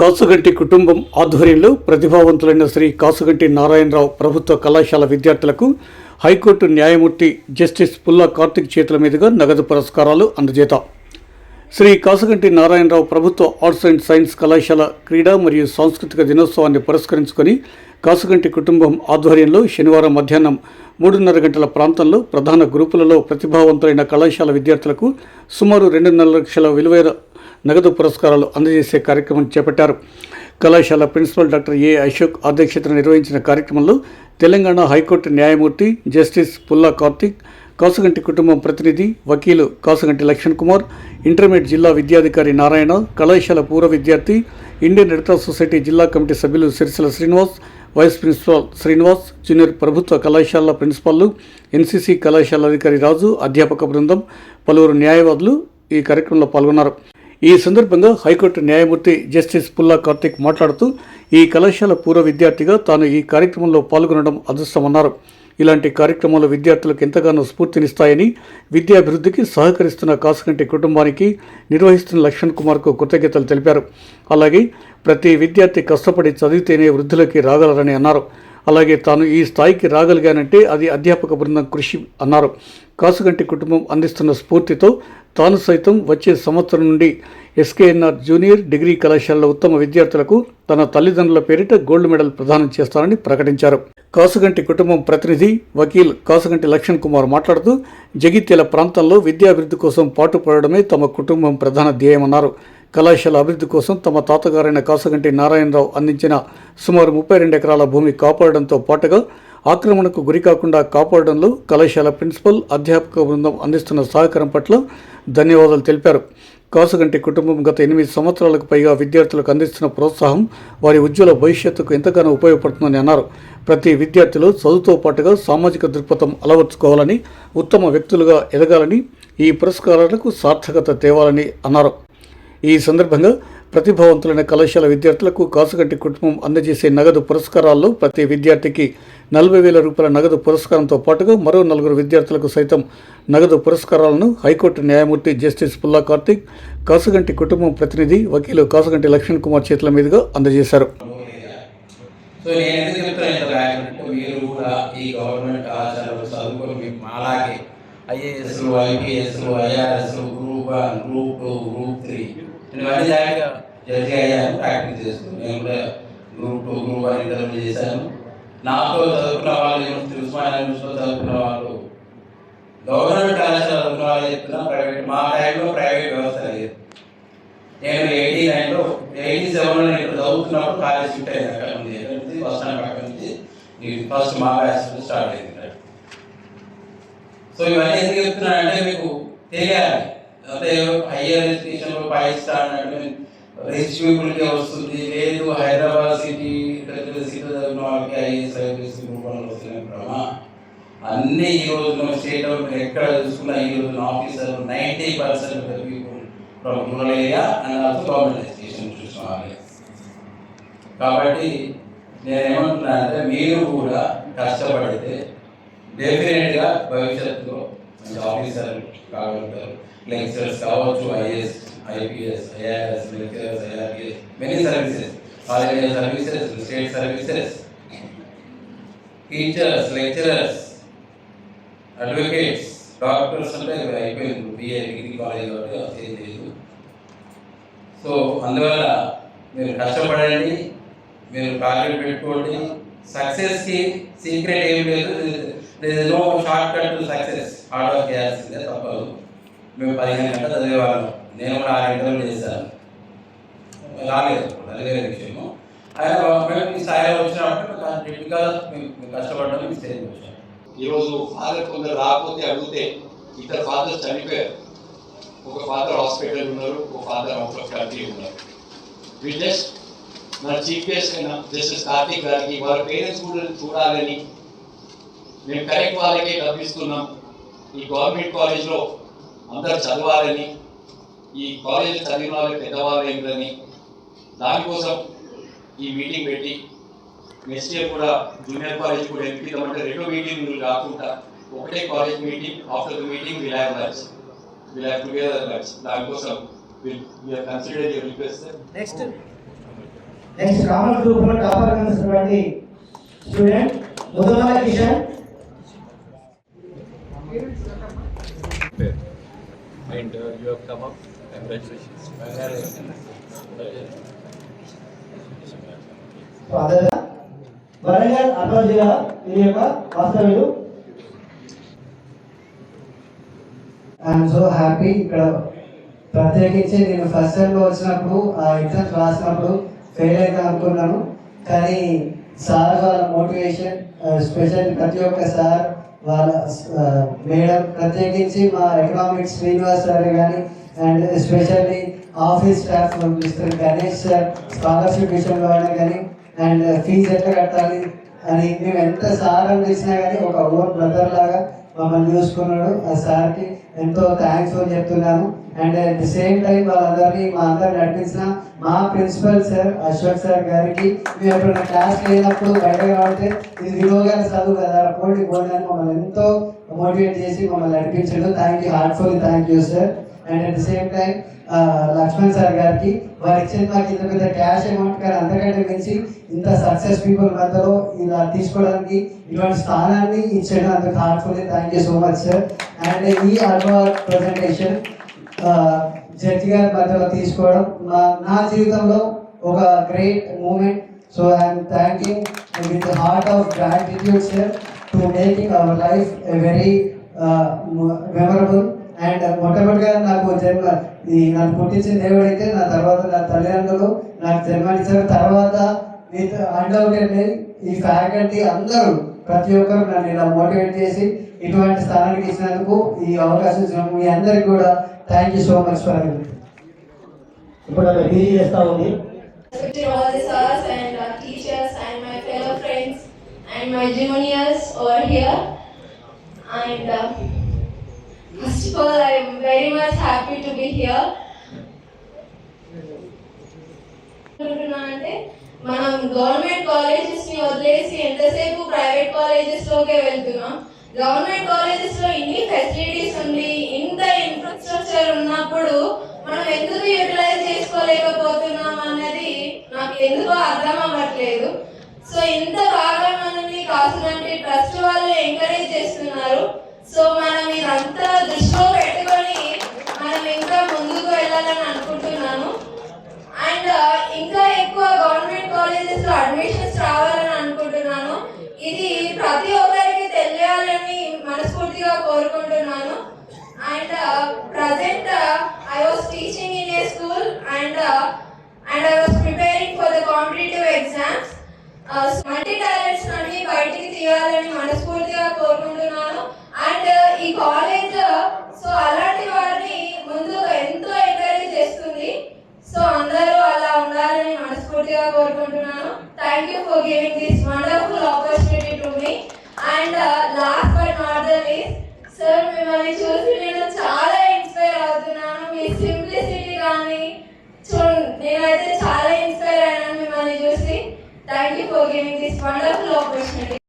కాసుగంటి కుటుంబం ఆధ్వర్యంలో ప్రతిభావంతులైన శ్రీ కాసుగంటి నారాయణరావు ప్రభుత్వ కళాశాల విద్యార్థులకు హైకోర్టు న్యాయమూర్తి జస్టిస్ పుల్లా కార్తిక్ చేతుల మీదుగా నగదు పురస్కారాలు అందజేత. శ్రీ కాసుగంటి నారాయణరావు ప్రభుత్వ ఆర్ట్స్ అండ్ సైన్స్ కళాశాల క్రీడా మరియు సాంస్కృతిక దినోత్సవాన్ని పురస్కరించుకొని కాసుగంటి కుటుంబం ఆధ్వర్యంలో శనివారం మధ్యాహ్నం మూడున్నర గంటల ప్రాంతంలో ప్రధాన గ్రూపులలో ప్రతిభావంతులైన కళాశాల విద్యార్థులకు సుమారు రెండున్నర లక్షల విలువైన నగదు పురస్కారాలు అందజేసే కార్యక్రమం చేపట్టారు. కళాశాల ప్రిన్సిపల్ డాక్టర్ ఏ అశోక్ అధ్యక్షతన నిర్వహించిన కార్యక్రమంలో తెలంగాణ హైకోర్టు న్యాయమూర్తి జస్టిస్ పుల్లా కార్తిక్ కాసుగంటి కుటుంబం ప్రతినిధి వకీలు కాసుగంటి లక్ష్మణ్ కుమార్ ఇంటర్మీడియట్ జిల్లా విద్యాధికారి నారాయణ కళాశాల పూర్వ విద్యార్థి ఇండియన్ రెడ్ క్రాస్ సొసైటీ జిల్లా కమిటీ సభ్యులు Sirisila Srinivas vice principal Srinivas junior ప్రభుత్వ కళాశాల ప్రిన్సిపాల్లు ఎన్సీసీ కళాశాల అధికారి రాజు అధ్యాపక బృందం పలువురు న్యాయవాదులు ఈ కార్యక్రమంలో పాల్గొన్నారు. ఈ సందర్భంగా హైకోర్టు న్యాయమూర్తి జస్టిస్ పుల్లా కార్తిక్ మాట్లాడుతూ ఈ కళాశాల పూర్వ విద్యార్థిగా తాను ఈ కార్యక్రమంలో పాల్గొనడం అదృష్టమన్నారు. ఇలాంటి కార్యక్రమాలు విద్యార్థులకు ఎంతగానో స్ఫూర్తినిస్తాయని విద్యాభివృద్ధికి సహకరిస్తున్న కాసుకంటి కుటుంబానికి నిర్వహిస్తున్న లక్ష్మణ్ కుమార్కు కృతజ్ఞతలు తెలిపారు. అలాగే ప్రతి విద్యార్థి కష్టపడి చదివితేనే వృద్ధులకి రాగలరని అన్నారు. అలాగే తాను ఈ స్థాయికి రాగలిగానంటే అది అధ్యాపక బృందం కృషి అన్నారు. కాసుగంటి కుటుంబం అందిస్తున్న స్ఫూర్తితో తాను సైతం వచ్చే సంవత్సరం నుండి ఎస్కేఎన్ఆర్ జూనియర్ డిగ్రీ కళాశాలలో ఉత్తమ విద్యార్థులకు తన తల్లిదండ్రుల పేరిట గోల్డ్ మెడల్ ప్రదానం చేస్తానని ప్రకటించారు. కాసుగంటి కుటుంబం ప్రతినిధి వకీల్ కాసుగంటి లక్ష్మణ్ కుమార్ మాట్లాడుతూ జగిత్యాల ప్రాంతంలో విద్యాభివృద్ధి కోసం పాటుపడడమే తమ కుటుంబం ప్రధాన ధ్యేయమన్నారు. కళాశాల అభివృద్ధి కోసం తమ తాతగారైన కాసగంటి నారాయణరావు అందించిన సుమారు ముప్పై రెండు ఎకరాల భూమి కాపాడడంతో పాటుగా ఆక్రమణకు గురి కాకుండా కాపాడడంలో కళాశాల ప్రిన్సిపల్ అధ్యాపక బృందం అందిస్తున్న సహకారం పట్ల ధన్యవాదాలు తెలిపారు. కాసుగంటి కుటుంబం గత ఎనిమిది సంవత్సరాలకు పైగా విద్యార్థులకు అందిస్తున్న ప్రోత్సాహం వారి ఉజ్వల భవిష్యత్తుకు ఎంతగానో ఉపయోగపడుతుందని అన్నారు. ప్రతి విద్యార్థులు చదువుతో పాటుగా సామాజిక దృక్పథం అలవర్చుకోవాలని ఉత్తమ వ్యక్తులుగా ఎదగాలని ఈ పురస్కారాలకు సార్థకత తేవాలని అన్నారు. ఈ సందర్భంగా ప్రతిభావంతులైన కళాశాల విద్యార్థులకు కాసుగంటి కుటుంబం అందజేసే నగదు పురస్కారాల్లో ప్రతి విద్యార్థికి నలభై వేల రూపాయల నగదు పురస్కారంతో పాటుగా మరో నలుగురు విద్యార్థులకు సైతం నగదు పురస్కారాలను హైకోర్టు న్యాయమూర్తి జస్టిస్ పుల్లా కార్తిక్ కాసుగంటి కుటుంబం ప్రతినిధి వకీలు కాసుగంటి లక్ష్మణ్ కుమార్ చేతుల మీదుగా అందజేశారు. సో నేను చెప్తాను మీరు కూడా ఈ గవర్నమెంట్ చదువుకొని మీకు అలాగే ఐఏఎస్లు ఐపీఎస్లు ఐఆర్ఎస్లు one group two group three నేను అన్ని దాకా జడ్జి అయ్యాను ప్రాక్టీస్ చేస్తాను నేను కూడా group two group one interview చేశాను. నాతో చదువుకున్న వాళ్ళు యూనివర్సిటీ ఉస్మానియా యూనివర్సిటీలో చదువుకున్న వాళ్ళు గవర్నమెంట్ కళాశాల చదువుకున్న వాళ్ళు చెప్తున్నా ప్రైవేట్ మా టైంలో ప్రైవేట్ వ్యవస్థ లేదు. నేను ఎయిటీ నైన్లో ఎయిటీ సెవెన్లో నేను చదువుతున్నప్పుడు కాలేజ్ షిఫ్ట్ అయింది అక్కడ ఉంది ఎక్కడి నుంచి బస్ స్టాండ్ పక్కన నుంచి ఫస్ట్ మా బ్యాచ్లో స్టార్ట్ అయింది. సో ఇవన్నీ ఎందుకు చెప్తున్నానంటే మీకు తెలియాలి. వస్తే హయ్యర్ ఎడ్యుకేషన్లో పై స్టార్ అంటే రిచ్ పీపుల్కే వస్తుంది. లేదు హైదరాబాద్ సిటీ పెద్ద పెద్ద సిటీ చదివిన వాళ్ళకి ఐఏఎస్ ఐపీఎస్ రూపంలో వస్తున్నాయి బ్రహ్మ అన్ని ఈ రోజున స్టేట్ మీరు ఎక్కడ చూసుకున్నా ఈ రోజున officer ninety percent people from rural area and also government education చూసుకోవాలి కాబట్టి నేను ఏమంటున్నా అంటే మీరు కూడా కష్టపడితే డెఫినెట్గా భవిష్యత్తులో మంచి ఆఫీసర్ కాగలుగుతారు లెక్చరర్స్ కావచ్చు IAS IPS IRS lecturers IRPS many services college services state services teachers lecturers advocates doctors అంటే అయిపోయింది బిఏ డిగ్రీ కాలేజ్ కాబట్టి అది ఏం లేదు సో అందువల్ల మీరు కష్టపడండి మీరు టార్గెట్ పెట్టుకోండి. సక్సెస్కి సీక్రెట్ ఏం లేదు there no shortcut to success hard work చేయాల్సిందే తప్పదు. మేము పదిహేను గంటలు చదివేవాళ్ళం. నేను కూడా ఆరు గంటలు చేశాను. రాలేదు. అది విషయము. అయినా మేము ఈ స్థాయిలో వచ్చినప్పుడు బికాస్ మేము కష్టపడడం మీ స్టేజ్కి వచ్చాము ఈరోజు ఫాదర్ కొందరు రాకపోతే అడిగితే ఇద్దరు ఫాదర్స్ చనిపోయారు. ఒక ఫాదర్ హాస్పిటల్ ఉన్నారు ఒక ఫాదర్ అవుట్ ఆఫ్ కంట్రీ ఉన్నారు. వి జస్ట్ మన చీఫ్ గెస్ట్ అయిన జస్టిస్ కార్తీక్ గారికి వారి పేరెంట్స్ కూడా చూడాలని మేము కరెక్ట్ వాళ్ళకే డబ్బిస్తున్నాం ఈ గవర్నమెంట్ కాలేజ్లో అందరు చదవాలని ఈ కాలేజ్ చదివిన వాళ్ళు పెద్దవాళ్ళు ఏంటని దానికోసం ఈ మీటింగ్ పెట్టి నెక్స్ట్ ఇయర్ కూడా జూనియర్ కాలేజ్ కూడా ఎంపిద్దామంటే రెండు మీటింగ్లు కాకుండా ఒకటే college meeting after the meeting will have lunch will have together lunch దానికోసం consider your request next next common గ్రూప్లో topper student Mudamala Kishan. And uh, you have come up. Congratulations. అదేవిధంగా Warangal urban జిల్లా ఇది యొక్క వాస్తవ్యులు ఐఎమ్ సో హ్యాపీ ఇక్కడ ప్రత్యేకించి నేను ఫస్ట్ టైంలో వచ్చినప్పుడు ఆ ఎగ్జామ్స్ రాసినప్పుడు ఫెయిల్ అయితే అనుకున్నాను కానీ సార్ వాళ్ళ మోటివేషన్ స్పెషల్ ప్రతి ఒక్క సార్ వాళ్ళ మేడం ప్రత్యేకించి మా ఎకనామిక్స్ శ్రీనివాస్ సార్ కానీ and especially office staff mister Ganesh sir scholarship విషయంలో అయినా కానీ అండ్ ఫీజు ఎట్లా కట్టాలి అని మేము ఎంత సహాయం చేసినా కానీ ఒక ఓన్ బ్రదర్ లాగా మమ్మల్ని చూసుకున్నాడు. ఆ సార్కి ఎంతో థ్యాంక్స్ అని చెప్తున్నాను. And at the same time వాళ్ళందరినీ మా అందరిని నడిపించిన మా ప్రిన్సిపల్ సార్ అశోక్ సార్ గారికి మేము ఎప్పుడైనా క్లాస్ లేనప్పుడు బయటకు రావట్టే ఇది విలువగానే చదువు కదా పోటీ పోటీ అని మమ్మల్ని ఎంతో మోటివేట్ చేసి మమ్మల్ని నడిపించాడు thank you heartful thank you sir and at the same time Lakshman sir గారికి వారు ఇచ్చిన మాకు ఇంత పెద్ద క్యాష్ అమౌంట్ కానీ అంతకంటే మించి ఇంత సక్సెస్ పీపుల్ మధ్యలో ఇలా తీసుకోవడానికి ఇటువంటి స్థానాన్ని ఇచ్చాడు అందుకు heartfully thank you so much sir and ఈ అడ్వార్ ప్రజెంటేషన్ జడ్జి గారి మధ్యలో తీసుకోవడం. మా నా జీవితంలో ఒక great moment. So I'm thanking with heart of gratitude sir to making our life a very memorable. And మొట్టమొదటిగా నాకు జన్మ ఈ నన్ను పుట్టించిన దేవుడైతే నా తర్వాత నా తల్లిదండ్రులు నాకు జన్మనిచ్చారు. తర్వాత విత్ అండర్గ్రేడ్ ఈ ఫ్యాకల్టీ అందరూ ప్రతి ఒక్కరు నన్ను ఇలా మోటివేట్ చేసి ఇటువంటి స్థానానికి ఇచ్చినందుకు ఈ అవకాశం ఇచ్చిన మీ అందరికి కూడా thank you so much for ఇప్పుడు అక్కడ పీజీ చేస్తా ఉంది and my juniors over here. And uh, first of all, I am very much happy to be here. అంటే మనం గవర్నమెంట్ కాలేజెస్ని వదిలేసి ఎంతసేపు ప్రైవేట్ కాలేజెస్ లోకే వెళ్తున్నాం గవర్నమెంట్ కాలేజెస్లో ఇన్ని ఫెసిలిటీస్ ఉంది ఇంత ఇన్ఫ్రాస్ట్రక్చర్ ఉన్నప్పుడు మనం ఎందుకు యూటిలైజ్ చేసుకోలేకపోతున్నాం అన్నది నాకు ఎందుకో అర్థం అవ్వట్లేదు. సో ఇంత బాగా మనల్ని కాసులంటే ట్రస్ట్ వాళ్ళు ఎంకరేజ్ చేస్తున్నారు. సో మనం ఇదంతా దృష్టిలో పెట్టుకొని మనం ఇంకా ముందుకు వెళ్ళాలని అనుకుంటున్నాను. అండ్ ఇంకా ఎక్కువ గవర్నమెంట్ కాలేజెస్లో అడ్మిషన్స్ రావాలని అనుకుంటున్నాను. ఇది ప్రతి ఒక్కరికి తెలియాలని మనస్ఫూర్తిగా కోరుకుంటున్నాను. And present I was teaching in a school and and I was preparing for the competitive exams multi talents అన్ని బయటికి తీయాలని మనస్ఫూర్తిగా కోరుకుంటున్నాను. అండ్ uh, ఈ కాలేజ్ సో uh, అలాంటి వారిని ముందు ఎంతో ఎంకరేజ్ చేస్తుంది. సో అందరూ అలా ఉండాలని మనస్ఫూర్తిగా కోరుకుంటున్నాను. Thank you for giving this wonderful opportunity to me and last but not the least sir మిమ్మల్ని చూసి thank you for giving this